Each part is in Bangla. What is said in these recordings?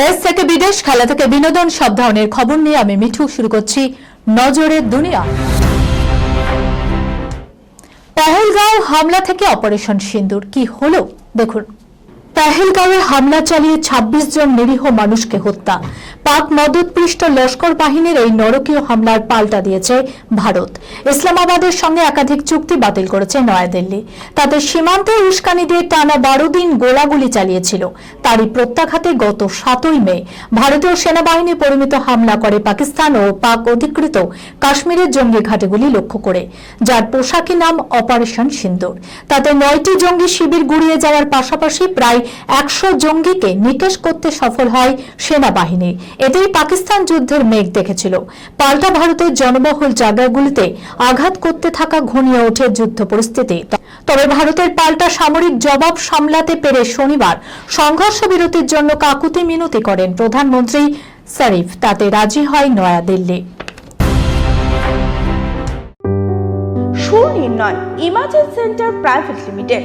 দেশ থেকে বিদেশ, খেলা থেকে বিনোদন, সব ধরনের খবর নিয়ে আমি মিঠু। শুরু করছি নজরের দুনিয়া। পহলগাঁও হামলা থেকে অপারেশন সিন্দুর, কি হলো? দেখুন। পেহেলগাঁওয়ে হামলা চালিয়ে ২৬ জন নিরীহ মানুষকে হত্যা। পাক মদতপৃষ্ট লস্কর বাহিনীর এই নরকীয় হামলার পাল্টা দিয়েছে ভারত। ইসলামাবাদের সঙ্গে একাধিক চুক্তি বাতিল করেছে নয়াদিল্লি। তাতে সীমান্তে উস্কানি দিয়ে টানা বারো দিন গোলাগুলি চালিয়েছিল। তারই প্রত্যাঘাতে গত সাতই মে ভারতীয় সেনাবাহিনী পরিমিত হামলা করে পাকিস্তান ও পাক অধিকৃত কাশ্মীরের জঙ্গি ঘাটেগুলি লক্ষ্য করে, যার পোশাকি নাম অপারেশন সিন্দুর। তাতে নয়টি জঙ্গি শিবির গুড়িয়ে যাওয়ার পাশাপাশি প্রায় একশো জঙ্গিকে নিকেশ করতে সফল হয় সেনাবাহিনী। এতেই পাকিস্তান যুদ্ধের মেঘ দেখেছিল। পাল্টা ভারতের জনবহুল জায়গাগুলিতে আঘাত করতে থাকা ঘনিয়ে ওঠে যুদ্ধ পরিস্থিতি। তবে ভারতের পাল্টা সামরিক জবাব সামলাতে পেরে শনিবার সংঘর্ষ বিরতির জন্য কাকুতি মিনতি করেন প্রধানমন্ত্রী শরীফ। তাতে রাজি হয় New Delhi. Sunirnoy imaging centre private limited.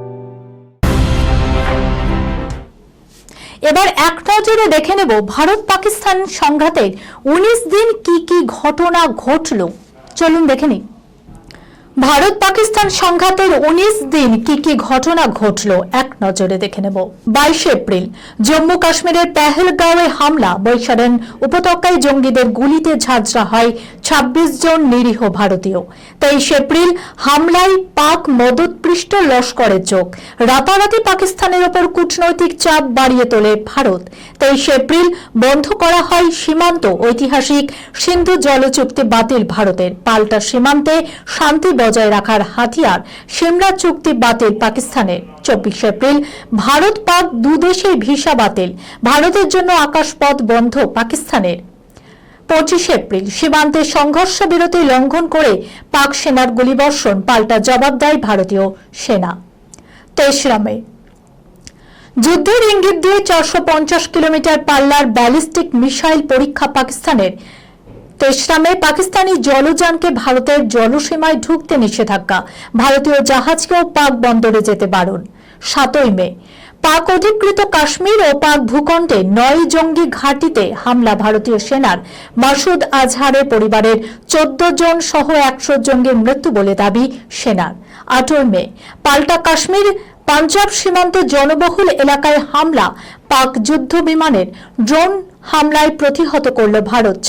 এবার এক নজরে দেখে নেব ভারত পাকিস্তান সংঘাতের উনিশ দিন কি কি ঘটনা ঘটল। চলুন দেখে নিই। ভারত পাকিস্তান সংঘাতের উনিশ দিন কি কি ঘটনা ঘটল, এক নজরে দেখে নেব। বাইশে এপ্রিল জম্মু কাশ্মীরের পেহেলগাঁওয়ে হামলা বৈশারেন উপত্যকায় জঙ্গিদের গুলিতে ঝাঁঝরা হয় ২৬ জন নিরীহ ভারতীয়। তেইশ এপ্রিল, হামলায় পাক মদতপৃষ্ট লস্করের চোখ। রাতারাতি পাকিস্তানের ওপর কূটনৈতিক চাপ বাড়িয়ে তোলে ভারত। তেইশ এপ্রিল, বন্ধ করা হয় সীমান্ত। ঐতিহাসিক সিন্ধু জল চুক্তি বাতিল ভারতের। পাল্টা সীমান্তে শান্তি বজায় রাখার হাতিয়ার সিমলা চুক্তি বাতিল পাকিস্তানের। চব্বিশ এপ্রিল ভারত পাক দুদেশের ভিসা বাতিল। ভারতের জন্য আকাশপথ বন্ধ পাকিস্তানের। পঁচিশে এপ্রিল সীমান্তে সংঘর্ষ বিরতি লঙ্ঘন করে পাক সেনার গুলিবর্ষণ পাল্টা জবাব দেয় ভারতীয় সেনা। তেসরা মে। যুদ্ধের ইঙ্গিত দিয়ে চারশো পঞ্চাশ কিলোমিটার পাল্লার ব্যালিস্টিক মিসাইল পরীক্ষা পাকিস্তানের। তেসরা মে পাকিস্তানি জলযানকে ভারতের জলসীমায় ঢুকতে নিষেধাজ্ঞা। ভারতীয় জাহাজকেও পাক বন্দরে যেতে বারণ। সাতই মে, পাক অধিকৃত কাশ্মীর ও পাক ভূখণ্ডে নয় জঙ্গি ঘাঁটিতে হামলা ভারতীয় সেনার। মাসুদ আজহারের পরিবারের চোদ্দ জন সহ একশো জঙ্গির মৃত্যু বলে দাবি সেনার। আটই মে, পাল্টা কাশ্মীর পাঞ্জাব সীমান্ত জনবহুল এলাকায় হামলা। পাক যুদ্ধ বিমানের ড্রোন হামলায় প্রতিহত করল ভারত।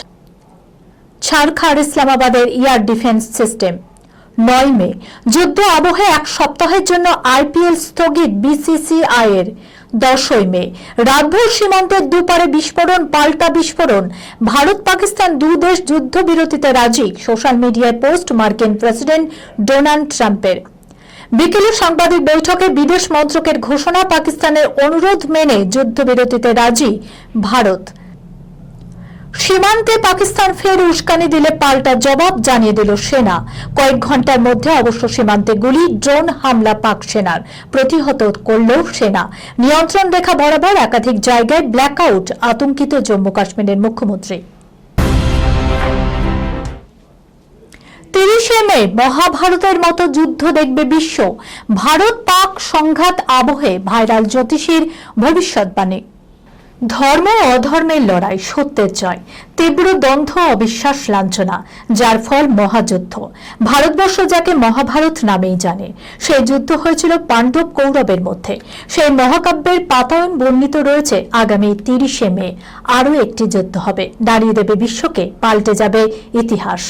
ছারখার ইসলামাবাদের এয়ার ডিফেন্স সিস্টেম। নয় মে, যুদ্ধ আবহে এক সপ্তাহের জন্য আইপিএল স্থগিত বিসিসিআই এর দশই মে, রাতভর সীমান্তের দুপারে বিস্ফোরণ, পাল্টা বিস্ফোরণ। ভারত পাকিস্তান দুদেশ যুদ্ধবিরতিতে রাজি, সোশ্যাল মিডিয়ায় পোস্ট মার্কিন প্রেসিডেন্ট ডোনাল্ড ট্রাম্পের। বিকেলে সাংবাদিক বৈঠকে বিদেশ মন্ত্রকের ঘোষণা পাকিস্তানের অনুরোধ মেনে যুদ্ধবিরতিতে রাজি ভারত। সীমান্তে পাকিস্তান ফের উস্কানি দিলে পাল্টা জবাব জানিয়ে দিল সেনা। কয়েক ঘণ্টার মধ্যে অবশ্য সীমান্তে গুলি, ড্রোন হামলা পাক সেনার। প্রতিহত করল সেনা। নিয়ন্ত্রণ রেখা বরাবর একাধিক জায়গায় ব্ল্যাকআউট আতঙ্কিত জম্মু কাশ্মীরের মুখ্যমন্ত্রী। তিরিশে মে, মহাভারতের মতো যুদ্ধ দেখবে বিশ্ব। ভারত পাক সংঘাত আবহে ভাইরাল জ্যোতিষীর ভবিষ্যৎবাণী। ধর্ম অধর্মের লড়াই, সত্যের জয়, তীব্র দ্বন্দ্ব অবিশ্বাস লাঞ্ছনা, যার ফল মহাযুদ্ধ। ভারতবর্ষ যাকে মহাভারত নামেই জানে, সেই যুদ্ধ হয়েছিল পাণ্ডব কৌরবের মধ্যে। সেই মহাকাব্যের পাতায়ন বর্ণিত রয়েছে আগামী তিরিশে মে। আরও একটি যুদ্ধ হবে। দাঁড়িয়ে দেবে বিশ্বকে, পাল্টে যাবে ইতিহাস।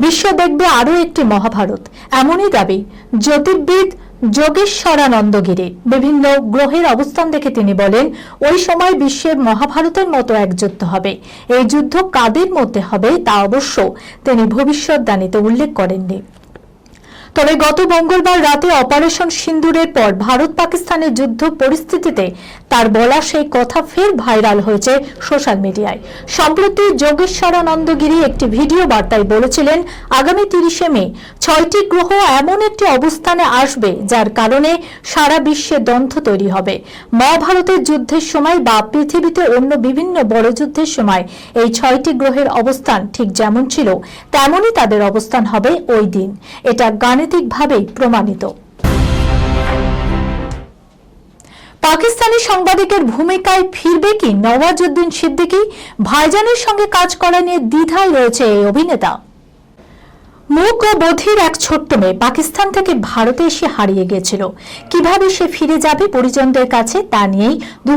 বিশ্ব দেখবে আরও একটি মহাভারত। এমনই দাবি, জ্যোতির্বিদ যোগেশ্বরানন্দগিরি। বিভিন্ন গ্রহের অবস্থান দেখে তিনি বলেন, ওই সময় বিশ্বের মহাভারতের মতো এক যুদ্ধ হবে। এই যুদ্ধ কাদের মধ্যে হবে তা অবশ্য তিনি ভবিষ্যৎবাণীতে উল্লেখ করেননি। তবে গত মঙ্গলবার রাতে অপারেশন সিন্দুরের পর ভারত পাকিস্তানের যুদ্ধ পরিস্থিতিতে তার বলা সেই কথা ফের ভাইরাল হয়েছে সোশ্যাল মিডিয়ায়। সম্প্রতি যোগেশ্বরানন্দগিরি একটি ভিডিও বার্তায় বলেছিলেন, আগামী তিরিশে মে ছয়টি গ্রহ এমন একটি অবস্থানে আসবে যার কারণে সারা বিশ্বে দ্বন্দ্ব তৈরি হবে। মহাভারতের যুদ্ধের সময় বা পৃথিবীতে অন্য বিভিন্ন বড় যুদ্ধের সময় এই ছয়টি গ্রহের অবস্থান ঠিক যেমন ছিল, তেমনই তাদের অবস্থান হবে ওই দিন। এটা গাণিতিকভাবেই প্রমাণিত। পাকিস্তানি সাংবাদিকের ভূমিকায় ফিরবে কি নওয়াজউদ্দিন সিদ্দিকী? ভাইজানের সঙ্গে কাজ করা নিয়ে দ্বিধায় রয়েছে এই অভিনেতা। মুখ ও বধির এক ছোট্ট মেয়ে পাকিস্তান থেকে ভারতে এসে হারিয়ে গিয়েছিল। কীভাবে সে ফিরে যাবে পরিজনদের কাছে তা নিয়েই দু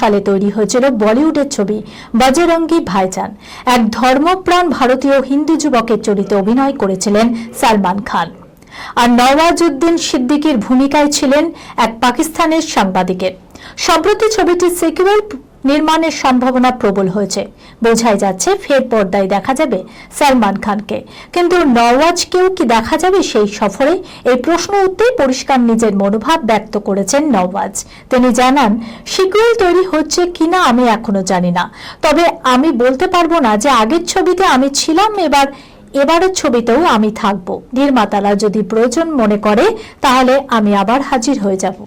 সালে তৈরি হয়েছিল বলিউডের ছবি বজরঙ্গি ভাইজান। এক ধর্মপ্রাণ ভারতীয় হিন্দু যুবকের চরিত্রে অভিনয় করেছিলেন সালমান খান। আর নওয়াজউদ্দিন সিদ্দিকীর ভূমিকায় ছিলেন এক পাকিস্তানের সাংবাদিকের। সম্প্রতি ছবিটির সিকুয়েল নির্মাণের সম্ভাবনা প্রবল হয়েছে। বোঝাই যাচ্ছে, ফের পর্দায় দেখা যাবে সালমান খানকে। কিন্তু নওয়াজকেও কি দেখা যাবে সেই সফরে? এই প্রশ্ন উঠতেই পরিষ্কার নিজের মনোভাব ব্যক্ত করেছেন নওয়াজ। তিনি জানান সিকুয়েল তৈরি হচ্ছে কিনা আমি এখনও জানি না। তবে আমি বলতে পারব না যে আগের ছবিতে আমি ছিলাম, এবার এবারের ছবিতেও আমি থাকব। নির্মাতারা যদি প্রয়োজন মনে করে, তাহলে আমি আবার হাজির হয়ে যাব।